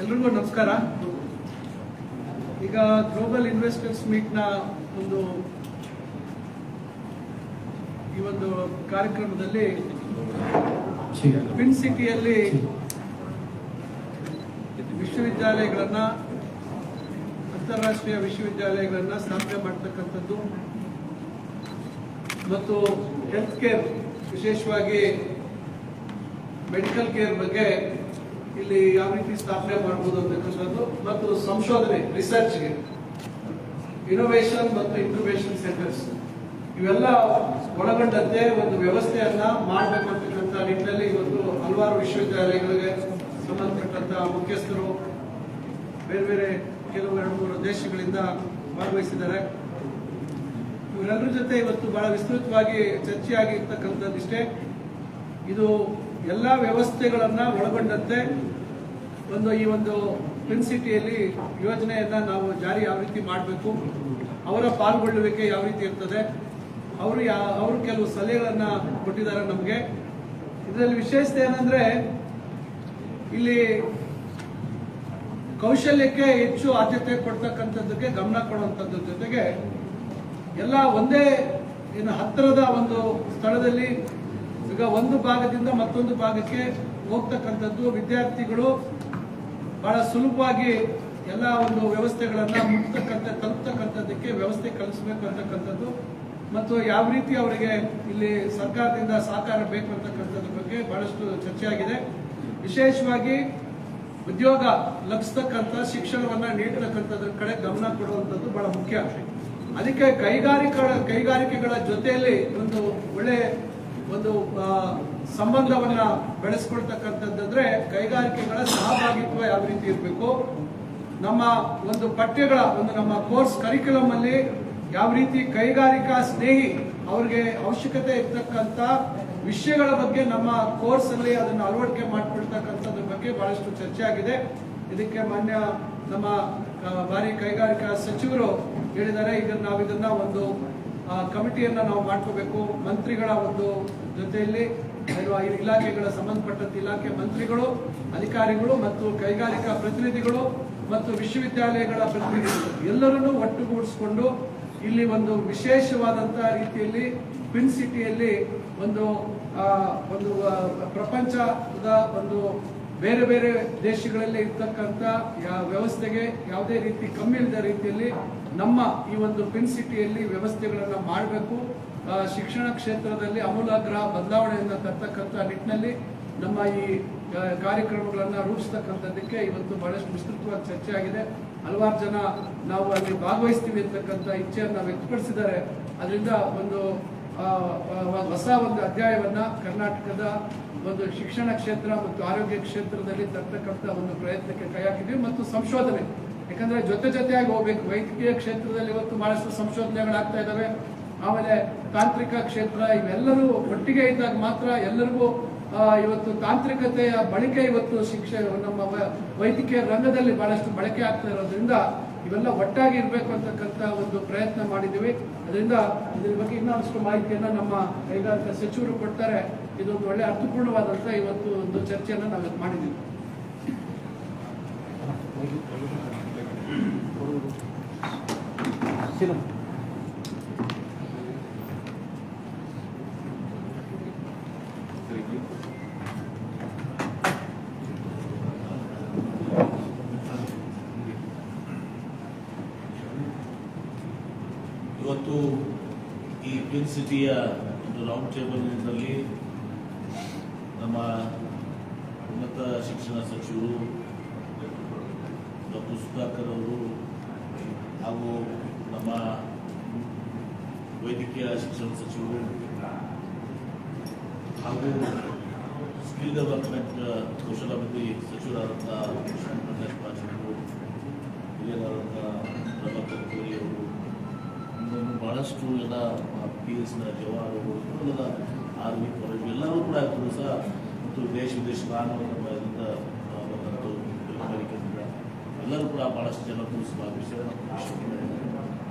ಎಲ್ರಿಗೂ ನಮಸ್ಕಾರ. ಈಗ ಗ್ಲೋಬಲ್ ಇನ್ವೆಸ್ಟರ್ಸ್ ಮೀಟ್ನ ಒಂದು ಈ ಒಂದು ಕಾರ್ಯಕ್ರಮದಲ್ಲಿ ಟ್ವಿನ್ ಸಿಟಿಯಲ್ಲಿ ವಿಶ್ವವಿದ್ಯಾಲಯಗಳನ್ನ, ಅಂತಾರಾಷ್ಟ್ರೀಯ ವಿಶ್ವವಿದ್ಯಾಲಯಗಳನ್ನ ಸ್ಥಾಪನೆ ಮಾಡ್ತಕ್ಕಂಥದ್ದು ಮತ್ತು ಹೆಲ್ತ್ ಕೇರ್ ವಿಶೇಷವಾಗಿ ಮೆಡಿಕಲ್ ಕೇರ್ ಬಗ್ಗೆ ಇಲ್ಲಿ ಯಾವ ರೀತಿ ಸ್ಥಾಪನೆ ಮಾಡಬಹುದು ಅಂತಕ್ಕಂಥದ್ದು ಮತ್ತು ಸಂಶೋಧನೆ ರಿಸರ್ಚ್ಗೆ ಇನೋವೇಷನ್ ಮತ್ತು ಇನ್ಕ್ಯುಬೇಷನ್ ಸೆಂಟರ್ಸ್ ಇವೆಲ್ಲ ಒಳಗೊಂಡಂತೆ ಒಂದು ವ್ಯವಸ್ಥೆಯನ್ನ ಮಾಡಬೇಕಂತಕ್ಕಂಥ ನಿಟ್ಟಿನಲ್ಲಿ ಇವತ್ತು ಹಲವಾರು ವಿಶ್ವವಿದ್ಯಾಲಯಗಳಿಗೆ ಸಂಬಂಧಪಟ್ಟಂತ ಮುಖ್ಯಸ್ಥರು ಬೇರೆ ಬೇರೆ ಕೆಲವು ಎರಡು ಮೂರು ದೇಶಗಳಿಂದ ಭಾಗವಹಿಸಿದ್ದಾರೆ. ಇವರೆಲ್ಲರ ಜೊತೆ ಇವತ್ತು ಬಹಳ ವಿಸ್ತೃತವಾಗಿ ಚರ್ಚೆಯಾಗಿರ್ತಕ್ಕಂಥದ್ದು ಇಷ್ಟೇ ಇದು ಎಲ್ಲ ವ್ಯವಸ್ಥೆಗಳನ್ನು ಒಳಗೊಂಡಂತೆ ಒಂದು ಈ ಒಂದು ಟ್ವಿನ್ ಸಿಟಿಯಲ್ಲಿ ಯೋಜನೆಯನ್ನು ನಾವು ಜಾರಿ ಯಾವ ರೀತಿ ಮಾಡಬೇಕು, ಅವರ ಪಾಲ್ಗೊಳ್ಳುವಿಕೆ ಯಾವ ರೀತಿ ಇರ್ತದೆ, ಅವರು ಯಾ, ಅವರು ಕೆಲವು ಸಲಹೆಗಳನ್ನು ಕೊಟ್ಟಿದ್ದಾರೆ ನಮಗೆ. ಇದರಲ್ಲಿ ವಿಶೇಷತೆ ಏನಂದ್ರೆ, ಇಲ್ಲಿ ಕೌಶಲ್ಯಕ್ಕೆ ಹೆಚ್ಚು ಆದ್ಯತೆ ಕೊಡ್ತಕ್ಕಂಥದ್ದಕ್ಕೆ ಗಮನ ಕೊಡುವಂಥದ್ರ ಜೊತೆಗೆ ಎಲ್ಲ ಒಂದೇ ಏನು ಹತ್ತಿರದ ಒಂದು ಸ್ಥಳದಲ್ಲಿ ಈಗ ಒಂದು ಭಾಗದಿಂದ ಮತ್ತೊಂದು ಭಾಗಕ್ಕೆ ಹೋಗ್ತಕ್ಕಂಥದ್ದು ವಿದ್ಯಾರ್ಥಿಗಳು ಬಹಳ ಸುಲಭವಾಗಿ ಎಲ್ಲ ಒಂದು ವ್ಯವಸ್ಥೆಗಳನ್ನು ಮುಟ್ತಕ್ಕಂಥ, ತಲುಪ್ತಕ್ಕಂಥದ್ದಕ್ಕೆ ವ್ಯವಸ್ಥೆ ಕಲಿಸಬೇಕು ಅಂತಕ್ಕಂಥದ್ದು. ಮತ್ತು ಯಾವ ರೀತಿ ಅವರಿಗೆ ಇಲ್ಲಿ ಸರ್ಕಾರದಿಂದ ಸಹಕಾರ ಬೇಕು ಅಂತಕ್ಕಂಥದ್ರ ಬಗ್ಗೆ ಬಹಳಷ್ಟು ಚರ್ಚೆಯಾಗಿದೆ ವಿಶೇಷವಾಗಿ ಉದ್ಯೋಗ ಲಭಿಸ್ತಕ್ಕಂಥ ಶಿಕ್ಷಣವನ್ನು ನೀಡತಕ್ಕಂಥದ್ರ ಕಡೆ ಗಮನ ಕೊಡುವಂಥದ್ದು ಬಹಳ ಮುಖ್ಯ. ಅದಕ್ಕೆ ಕೈಗಾರಿಕೆಗಳ ಕೈಗಾರಿಕೆಗಳ ಜೊತೆಯಲ್ಲಿ ಒಂದು ಒಳ್ಳೆ ಒಂದು ಸಂಬಂಧವನ್ನ ಬೆಳೆಸ್ಕೊಳ್ತಕ್ಕಂಥದ್ದಂದ್ರೆ ಕೈಗಾರಿಕೆಗಳ ಸಹಭಾಗಿತ್ವ ಯಾವ ರೀತಿ ಇರಬೇಕು? ನಮ್ಮ ಒಂದು ಪಠ್ಯಗಳ, ಒಂದು ನಮ್ಮ ಕೋರ್ಸ್ ಕರಿಕ್ಯುಲಮ್ ಅಲ್ಲಿ ಯಾವ ರೀತಿ ಕೈಗಾರಿಕಾ ಸ್ನೇಹಿ ಅವ್ರಿಗೆ ಅವಶ್ಯಕತೆ ಇರ್ತಕ್ಕಂಥ ವಿಷಯಗಳ ಬಗ್ಗೆ ನಮ್ಮ ಕೋರ್ಸ್ ಅಲ್ಲಿ ಅದನ್ನು ಅಳವಡಿಕೆ ಮಾಡಿಕೊಳ್ತಕ್ಕಂಥದ್ರ ಬಗ್ಗೆ ಬಹಳಷ್ಟು ಚರ್ಚೆ ಆಗಿದೆ. ಇದಕ್ಕೆ ಮಾನ್ಯ ನಮ್ಮ ಭಾರಿ ಕೈಗಾರಿಕಾ ಸಚಿವರು ಹೇಳಿದ್ದಾರೆ. ಇದನ್ನು ನಾವು ಇದನ್ನ ಒಂದು ಕಮಿಟಿಯನ್ನು ನಾವು ಮಾಡ್ಕೋಬೇಕು. ಮಂತ್ರಿಗಳ ಒಂದು ಜೊತೆಯಲ್ಲಿ ಐದು ಇಲಾಖೆಗಳ ಸಂಬಂಧಪಟ್ಟಂತ ಇಲಾಖೆ ಮಂತ್ರಿಗಳು, ಅಧಿಕಾರಿಗಳು ಮತ್ತು ಕೈಗಾರಿಕಾ ಪ್ರತಿನಿಧಿಗಳು ಮತ್ತು ವಿಶ್ವವಿದ್ಯಾಲಯಗಳ ಪ್ರತಿನಿಧಿಗಳು ಎಲ್ಲರನ್ನೂ ಒಟ್ಟುಗೂಡಿಸಿಕೊಂಡು ಇಲ್ಲಿ ಒಂದು ವಿಶೇಷವಾದಂಥ ರೀತಿಯಲ್ಲಿ ಪಿನ್ ಸಿಟಿಯಲ್ಲಿ ಒಂದು ಒಂದು ಪ್ರಪಂಚದ ಒಂದು ಬೇರೆ ಬೇರೆ ದೇಶಗಳಲ್ಲಿ ಇರ್ತಕ್ಕಂಥ ಯಾ- ವ್ಯವಸ್ಥೆಗೆ ಯಾವುದೇ ರೀತಿ ಕಮ್ಮಿ ಇಲ್ಲದ ರೀತಿಯಲ್ಲಿ ನಮ್ಮ ಈ ಒಂದು ಪಿನ್ ಸಿಟಿಯಲ್ಲಿ ವ್ಯವಸ್ಥೆಗಳನ್ನು ಮಾಡಬೇಕು. ಶಿಕ್ಷಣ ಕ್ಷೇತ್ರದಲ್ಲಿ ಅಮೂಲಾಗ್ರ ಬದಲಾವಣೆಯನ್ನು ತರ್ತಕ್ಕಂಥ ನಿಟ್ಟಿನಲ್ಲಿ ನಮ್ಮ ಈ ಕಾರ್ಯಕ್ರಮಗಳನ್ನು ರೂಪಿಸ್ತಕ್ಕಂಥದ್ದಕ್ಕೆ ಇವತ್ತು ಬಹಳಷ್ಟು ವಿಸ್ತೃತವಾಗಿ ಚರ್ಚೆ ಆಗಿದೆ. ಹಲವಾರು ಜನ ನಾವು ಅಲ್ಲಿ ಭಾಗವಹಿಸ್ತೀವಿ ಅಂತಕ್ಕಂಥ ಇಚ್ಛೆಯನ್ನು ವ್ಯಕ್ತಪಡಿಸಿದ್ದಾರೆ. ಅದರಿಂದ ಒಂದು ಹೊಸ ಒಂದು ಅಧ್ಯಾಯವನ್ನು ಕರ್ನಾಟಕದ ಒಂದು ಶಿಕ್ಷಣ ಕ್ಷೇತ್ರ ಮತ್ತು ಆರೋಗ್ಯ ಕ್ಷೇತ್ರದಲ್ಲಿ ತರ್ತಕ್ಕಂಥ ಒಂದು ಪ್ರಯತ್ನಕ್ಕೆ ಕೈ ಹಾಕಿದ್ವಿ ಮತ್ತು ಸಂಶೋಧನೆ. ಯಾಕಂದರೆ ಜೊತೆ ಜೊತೆಯಾಗಿ ಹೋಗ್ಬೇಕು. ವೈದ್ಯಕೀಯ ಕ್ಷೇತ್ರದಲ್ಲಿ ಇವತ್ತು ಬಹಳಷ್ಟು ಸಂಶೋಧನೆಗಳಾಗ್ತಾ ಇದ್ದಾವೆ ಆಮೇಲೆ ತಾಂತ್ರಿಕ ಕ್ಷೇತ್ರ ಇವೆಲ್ಲರೂ ಒಟ್ಟಿಗೆ ಇದ್ದಾಗ ಮಾತ್ರ ಎಲ್ಲರಿಗೂ ಇವತ್ತು ತಾಂತ್ರಿಕತೆಯ ಬಳಕೆ ಇವತ್ತು ಶಿಕ್ಷೆ ನಮ್ಮ ವೈದ್ಯಕೀಯ ರಂಗದಲ್ಲಿ ಬಹಳಷ್ಟು ಬಳಕೆ ಆಗ್ತಾ ಇರೋದ್ರಿಂದ ಇವೆಲ್ಲ ಒಟ್ಟಾಗಿ ಇರಬೇಕು ಅಂತಕ್ಕಂಥ ಒಂದು ಪ್ರಯತ್ನ ಮಾಡಿದ್ದೀವಿ. ಅದರಿಂದ ಇದ್ರ ಬಗ್ಗೆ ಇನ್ನಷ್ಟು ಮಾಹಿತಿಯನ್ನು ನಮ್ಮ ಕೈಗಾರಿಕಾ ಸಚಿವರು ಕೊಡ್ತಾರೆ. ಇದೊಂದು ಒಳ್ಳೆ ಅರ್ಥಪೂರ್ಣವಾದಂಥ ಇವತ್ತು ಒಂದು ಚರ್ಚೆಯನ್ನು ನಾವು ಮಾಡಿದ್ದೀವಿ. ಇವತ್ತು ಈ ಟ್ವಿನ್ ಸಿಟಿಯ ಒಂದು ರೌಂಡ್ ಟೇಬಲ್ನಲ್ಲಿ ನಮ್ಮ ಉನ್ನತ ಶಿಕ್ಷಣ ಸಚಿವರು ಡಾಕ್ಟರ್ ಸುಧಾಕರ್ ಅವರು ಹಾಗೂ ನಮ್ಮ ವೈದ್ಯಕೀಯ ಶಿಕ್ಷಣ ಸಚಿವರು ಹಾಗೂ ಸ್ಕಿಲ್ ಡೆವಲಪ್ಮೆಂಟ್, ಕೌಶಲಾಭಿವೃದ್ಧಿ ಸಚಿವರಾದಂಥ ಕೃಷ್ಣ ಪ್ರಕಾಶ್ ಪಾಟೀಲ್ ಹಿರಿಯರಾದಂಥ ಬಹಳಷ್ಟು ಎಲ್ಲ ಪಿ ಎಸ್ ಅವರು ಎಲ್ಲ ಆರ್ ವಿ ಕಾಲೇಜ್ ಎಲ್ಲರೂ ಕೂಡ ಇದ್ರು ಸಹ ಮತ್ತು ದೇಶ ವಿದೇಶ ಕಾನೂನಿಂದ ಬಂದಂತು ಅಮೆರಿಕದಿಂದ ಎಲ್ಲರೂ ಕೂಡ ಬಹಳಷ್ಟು ಜನ ಕೂಡ ಭಾಗವಹಿಸಿದ್ದಾರೆ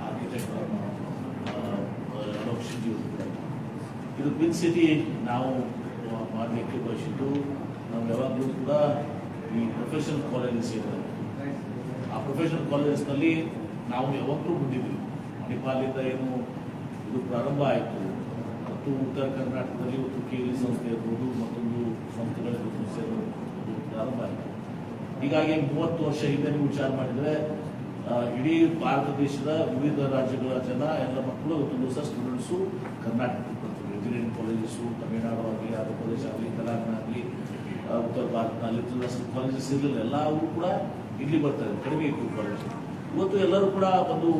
ಆರ್ಕಿಟೆಕ್ಟ್ ಇದು ಪಿನ್ ಸಿಟಿ ನಾವು ಮಾಡಲಿಕ್ಕೆ ಬಯಸಿದ್ದು, ನಾವು ಯಾವಾಗಲೂ ಕೂಡ ಈ ಪ್ರೊಫೆಷನಲ್ ಕಾಲೇಜಸ್ ಇದೆ ಆ ಪ್ರೊಫೆಷನಲ್ ಕಾಲೇಜಸ್ನಲ್ಲಿ ನಾವು ಯಾವಾಗಲೂ ಬಂದಿದ್ವಿ ಮಣಿಪಾಲಿಂದ ಏನು ಇದು ಪ್ರಾರಂಭ ಆಯಿತು. ಮತ್ತು ಉತ್ತರ ಕರ್ನಾಟಕದಲ್ಲಿ ಒಂದು ಕೆ ಇ ಸಂಸ್ಥೆ ಇರ್ಬೋದು, ಮತ್ತೊಂದು ಸಂಸ್ಥೆಗಳ ಸಂಸ್ಥೆಗಳು ಇದು ಪ್ರಾರಂಭ ಆಯಿತು. ಹೀಗಾಗಿ ಮೂವತ್ತು ವರ್ಷ ಹಿಂದೆ ನೀವು ವಿಚಾರ ಮಾಡಿದರೆ ಇಡೀ ಭಾರತ ದೇಶದ ವಿವಿಧ ರಾಜ್ಯಗಳ ಜನ, ಎಲ್ಲ ಮಕ್ಕಳು, ಇವತ್ತು ದಿವಸ ಸ್ಟೂಡೆಂಟ್ಸು ಕರ್ನಾಟಕಕ್ಕೆ ಬರ್ತಾರೆ. ಇಂಜಿನಿಯರಿಂಗ್ ಕಾಲೇಜಸ್ಸು ತಮಿಳುನಾಡು ಆಗಲಿ, ಆಂಧ್ರ ಪ್ರದೇಶ ಆಗಲಿ, ತೆಲಂಗಾಣ ಆಗಲಿ ಉತ್ತರ ಭಾರತನಲ್ಲಿ ಕಾಲೇಜಸ್ ಇರಲಿಲ್ಲ, ಎಲ್ಲವೂ ಕೂಡ ಇಲ್ಲಿ ಬರ್ತಾರೆ. ಕಡಿಮೆ ಇತ್ತು ಕಾಲೇಜ್ ಇವತ್ತು ಎಲ್ಲರೂ ಕೂಡ ಒಂದು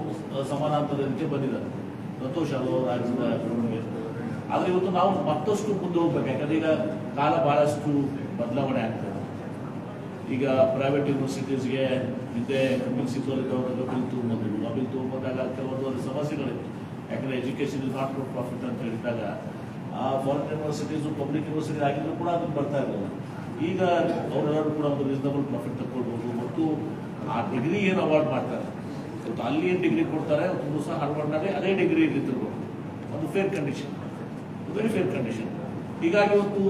ಸಮಾನಾಂತರಕ್ಕೆ ಬಂದಿದ್ದಾರೆ. ಸಂತೋಷ ಅಲ್ವ ರಾಜ್ಯದ ಆದರೆ ಇವತ್ತು ನಾವು ಮತ್ತಷ್ಟು ಮುಂದೆ ಹೋಗ್ಬೇಕು. ಯಾಕಂದ್ರೆ ಈಗ ಕಾಲ ಬಹಳಷ್ಟು ಬದಲಾವಣೆ ಆಗ್ತದೆ ಈಗ ಪ್ರೈವೇಟ್ ಯೂನಿವರ್ಸಿಟೀಸ್ಗೆ ಹಿಂದೆ ಕಪಿಲ್ ಸಿಬ್ಬಲ್ ಬಿಲ್ ತೊಗೊಂಬಂದ್ರು ಆ ಬಿಲ್ ತೊಗೊಂಬಂದಾಗ ಕೆಲವೊಂದು ಸಮಸ್ಯೆಗಳಿವೆ ಯಾಕಂದ್ರೆ education is not for profit ಅಂತ ಹೇಳಿದಾಗ, ಆ ಫಾರಿನ್ ಯೂನಿವರ್ಸಿಟೀಸು ಪಬ್ಲಿಕ್ ಯೂನಿವರ್ಸಿಟಿ ಆಗಿದ್ರು ಕೂಡ ಅದಕ್ಕೆ ಬರ್ತಾ ಇರಲಿಲ್ಲ. ಈಗ ಅವರೆಲ್ಲರೂ ಕೂಡ ಒಂದು ರೀಸನಬಲ್ ಪ್ರಾಫಿಟ್ ತಗೊಳ್ಬೋದು. ಮತ್ತು ಆ ಡಿಗ್ರಿ ಏನು ಅವಾರ್ಡ್ ಮಾಡ್ತಾರೆ? ಇವತ್ತು ಅಲ್ಲಿ ಏನು ಡಿಗ್ರಿ ಕೊಡ್ತಾರೆ, ಒಂದು ದಿವಸ ಹಾರ್ವರ್ಡ್ನಲ್ಲಿ ಅದೇ ಡಿಗ್ರಿ ಇಲ್ಲಿ ಒಂದು fair condition very fair condition ಹೀಗಾಗಿ ಇವತ್ತು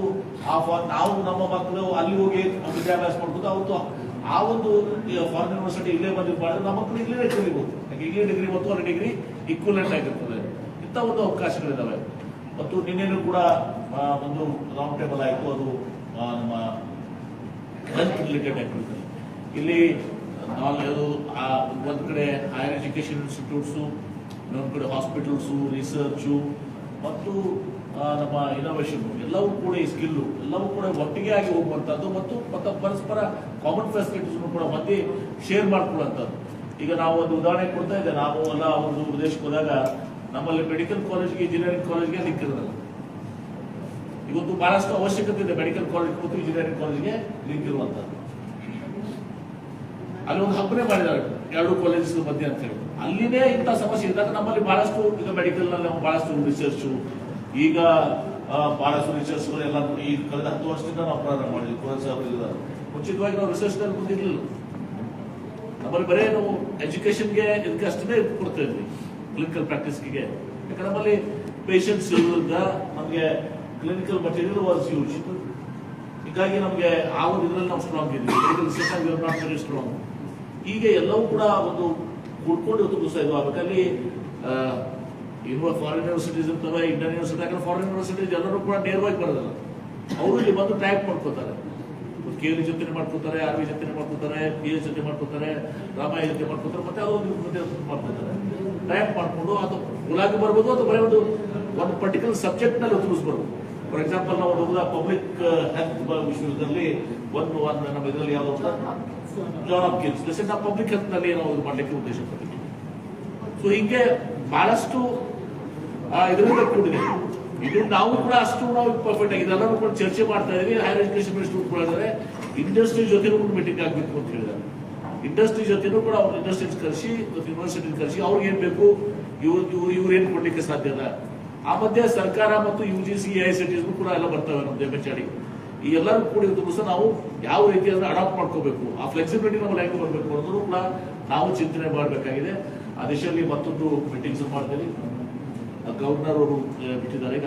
ಆ ನಾವು ನಮ್ಮ ಮಕ್ಕಳು ಅಲ್ಲಿ ಹೋಗಿ ವಿದ್ಯಾಭ್ಯಾಸ ಮಾಡ್ಬೋದು ಅವತ್ತು ಆ ಒಂದು ಫಾರಿನ್ ಯೂನಿವರ್ಸಿಟಿ ಇಲ್ಲೇ ಬಂದು ಮಾಡಿದ್ರೆ ನಮ್ಮ ಮಕ್ಕಳು ಇಲ್ಲೇ ಕಲಿಬಹುದು ಇಲ್ಲೇ ಡಿಗ್ರಿ ಮತ್ತು ಅಲ್ಲಿ ಡಿಗ್ರಿ ಈಕ್ವಲೆಂಟ್ ಆಗಿರ್ತದೆ. ಇಂಥ ಒಂದು ಅವಕಾಶಗಳಿದ್ದಾವೆ ಮತ್ತು ನಿನ್ನೆನೂ ಕೂಡ ಒಂದು ರೌಂಡ್ ಟೇಬಲ್ ಆಯಿತು. ಅದು ನಮ್ಮ ಹೆಲ್ತ್ ರಿಲೇಟೆಡ್ ಆಕ್ಟಿವಿಟಿ ಇಲ್ಲಿ ನಾವು ಆ, ಒಂದು ಕಡೆ ಹೈಯರ್ ಎಜುಕೇಶನ್ ಇನ್ಸ್ಟಿಟ್ಯೂಟ್ಸು ಇನ್ನೊಂದು ಕಡೆ ಹಾಸ್ಪಿಟಲ್ಸು ರಿಸರ್ಚು ಮತ್ತು ನಮ್ಮ ಇನೋವೇಷನ್ ಎಲ್ಲವೂ ಕೂಡ ಈ ಸ್ಕಿಲ್ಲು ಎಲ್ಲವೂ ಕೂಡ ಒಟ್ಟಿಗೆ ಆಗಿ ಹೋಗುವಂಥದ್ದು ಮತ್ತು ಮತ್ತು ಪರಸ್ಪರ ಕಾಮನ್ ಫೆಸಿಲಿಟೀಸ್ ಕೂಡ ಮತ್ತೆ ಶೇರ್ ಮಾಡ್ಕೊಳ್ಳುವಂಥದ್ದು ಈಗ ನಾವು ಒಂದು ಉದಾಹರಣೆ ಕೊಡ್ತಾ ಇದ್ದೆ ನಾವು ಎಲ್ಲ ಒಂದು ಪ್ರದೇಶಕ್ಕೆ ಹೋದಾಗ ನಮ್ಮಲ್ಲಿ ಮೆಡಿಕಲ್ ಕಾಲೇಜ್ಗೆ ಇಂಜಿನಿಯರಿಂಗ್ ಕಾಲೇಜ್ಗೆ ಲಿಂಕ್ ಇವತ್ತು ಬಹಳಷ್ಟು ಅವಶ್ಯಕತೆ ಇದೆ ಮೆಡಿಕಲ್ ಕಾಲೇಜ್ ಮತ್ತು ಇಂಜಿನಿಯರಿಂಗ್ ಕಾಲೇಜ್ಗೆ ಲಿಂಕ್ ಇರುವಂತದ್ದು ಅಲ್ಲಿ ಒಂದು ಹಬ್ಬನೇ ಮಾಡಿದ್ದಾರೆ. ಎರಡು ಕಾಲೇಜಸ್ ಮಧ್ಯೆ ಅಂತ ಹೇಳಿ. ಅಲ್ಲಿನೇ ಇಂಥ ಸಮಸ್ಯೆ. ಇದ್ದಾಗ ನಮ್ಮಲ್ಲಿ ಬಹಳಷ್ಟು ಈಗ ಮೆಡಿಕಲ್ನಲ್ಲಿ ನಾವು ಬಹಳಷ್ಟು ರಿಸರ್ಚ್ ಈಗ ಬಹಳಷ್ಟು ರಿಸರ್ಚ್ ಎಲ್ಲ ಈ ಕಳೆದ ಹತ್ತು ವರ್ಷದಿಂದ ನಾವು ಪ್ರಾರಂಭ ಮಾಡಿದ್ವಿ. ಕುರನ್ ಸಾಹೇಬ್ ಮುಂಚಿತವಾಗಿ ನಾವು ರಿಸರ್ಚ್ನಲ್ಲಿ ಮುಂದಿರ್ಲಿಲ್ಲ. ನಮ್ಮಲ್ಲಿ ಬರೇ ನಾವು ಎಜುಕೇಶನ್ಗೆ ಇದಕ್ಕೆ ಅಷ್ಟೇ ಕೊಡ್ತಾ ಇದ್ವಿ. ಕ್ಲಿನಿಕಲ್ ಪ್ರಾಕ್ಟೀಸ್ಗೆ ಯಾಕಂದ್ರೆ ನಮ್ಮಲ್ಲಿ ಪೇಷಂಟ್ಸ್ ಇರೋದ್ರಿಂದ ನಮಗೆ ಕ್ಲಿನಿಕಲ್ ಮಟೀರಿಯಲ್ ವಾಸ್ ಯೂಸ್ ಹೀಗಾಗಿ ನಮಗೆ ಆ ಒಂದು ಇದರಲ್ಲಿ ನಾವು ಸ್ಟ್ರಾಂಗ್ ಇದ್ವಿ. ಮೆಡಿಕಲ್ ವೆರಿ ಸ್ಟ್ರಾಂಗ್ ಈಗ ಎಲ್ಲವೂ ಕೂಡ ಒಂದು ಕೂಡ್ಕೊಂಡು ಇವತ್ತು ದಿವಸ ಇದು ಅದಕ್ಕಾಗಿ ಇರುವ ಫಾರಿನ್ ಯೂನಿವರ್ಸಿಟೀಸ್ ಇರ್ತವೆ ಇಂಡಿಯನ್ ಯೂನಿವರ್ಸಿಟಿ ಯಾಕಂದ್ರೆ ಫಾರಿನ್ ಯೂನಿವರ್ಸಿಟೀಸ್ ಎಲ್ಲರೂ ಕೂಡ ನೇರವಾಗಿ ಬರೋದಿಲ್ಲ. ಅವರು ಇಲ್ಲಿ ಬಂದು ಟೈಪ್ ಮಾಡ್ಕೋತಾರೆ ಕೆ ಎಲ್ ಜೊತೆ ಮಾಡ್ಕೋತಾರೆ ಆರ್ ವಿ ಜೊತೆ ಮಾಡ್ಕೋತಾರೆ ಪಿ ಎಸ್ ಜೊತೆ ಮಾಡ್ಕೋತಾರೆ ರಾಮಾಯ ಜೊತೆ ಮಾಡ್ಕೋತಾರೆ ಮತ್ತೆ ಅದೊಂದು ಮಾಡ್ಕೋತಾರೆ ಟೈಪ್ ಮಾಡ್ಕೊಂಡು ಅದು ಗುಲಾಬಿ ಬರ್ಬೋದು ಅಥವಾ ಬರೀ ಒಂದು ಒಂದು ಪರ್ಟಿಕ್ಯುಲರ್ ಸಬ್ಜೆಕ್ಟ್ನಲ್ಲಿ ಫಾರ್ ಎಕ್ಸಾಂಪಲ್ ನಾವು ಒಂದು ಪಬ್ಲಿಕ್ ಹೆಲ್ತ್ ವಿಶ್ವದಲ್ಲಿ ಒಂದು ಒಂದು, ನಮ್ಮ ಇದರಲ್ಲಿ ಯಾವ್ದು ಅಂತ? ಜಾನ್ ಜೊತೆ ನಾವು ಪಬ್ಲಿಕ್ ಹೆಲ್ತ್ನಲ್ಲಿ ಏನೋ ಇದು ಮಾಡ್ಲಿಕ್ಕೆ ಉದ್ದೇಶ ಪಟ್ಟಿದ್ದೀವಿ ಸೊ ಹೀಗೆ ಬಹಳಷ್ಟು ಇದರಿಂದ ಕೂಡಿದೆ. ಇದು ನಾವು ಕೂಡ ಅಷ್ಟು ನಾವು ಪರ್ಫೆಕ್ಟ್ ಆಗಿದೆ ಎಲ್ಲರೂ ಕೂಡ ಚರ್ಚೆ ಮಾಡ್ತಾ ಇದೀವಿ. ಹೈಯರ್ ಎಜುಕೇಶನ್ ಮಿನಿಸ್ಟರ್ ಕೂಡ ಇಂಡಸ್ಟ್ರಿ ಜೊತೆನೂ ಕೂಡ ಮೀಟಿಂಗ್ ಆಗಬೇಕು ಅಂತ ಹೇಳಿದ್ದಾರೆ. ಇಂಡಸ್ಟ್ರಿ ಜೊತೆನೂ ಕೂಡ ಅವ್ರ ಇಂಡಸ್ಟ್ರೀಸ್ ಕರೆಸಿ ಯೂನಿವರ್ಸಿಟಿ ಕರೆಸಿ, ಅವ್ರಿಗೆ ಏನ್ ಬೇಕು ಇವ್ರು ಇವ್ರು ಏನ್ ಕೊಡ್ಲಿಕ್ಕೆ ಸಾಧ್ಯ ಆ ಮಧ್ಯೆ ಸರ್ಕಾರ ಮತ್ತು U G C I C ಕೂಡ ಎಲ್ಲ ಬರ್ತವೆ ನಮ್ದು ಎಂ ಎಚ್ ಈ ಎಲ್ಲರೂ ಕೂಡಿ ಸಹ ನಾವು ಯಾವ ರೀತಿ ಅದನ್ನ ಅಡಾಪ್ಟ್ ಮಾಡ್ಕೋಬೇಕು, ಆ ಫ್ಲೆಕ್ಸಿಬಿಲಿಟಿ ನಾವು ಲೈಫ್ ಬರಬೇಕು ಅನ್ನೋದು ಕೂಡ ನಾವು ಚಿಂತನೆ ಮಾಡಬೇಕಾಗಿದೆ. ಆ ದಿಶೆಯಲ್ಲಿ ಮತ್ತೊಂದು ಮೀಟಿಂಗ್ಸ್ ಮಾಡ್ತೀವಿ ಗವರ್ನರ್ ಅವರು ಬಿಟ್ಟಿದ್ದಾರೆ.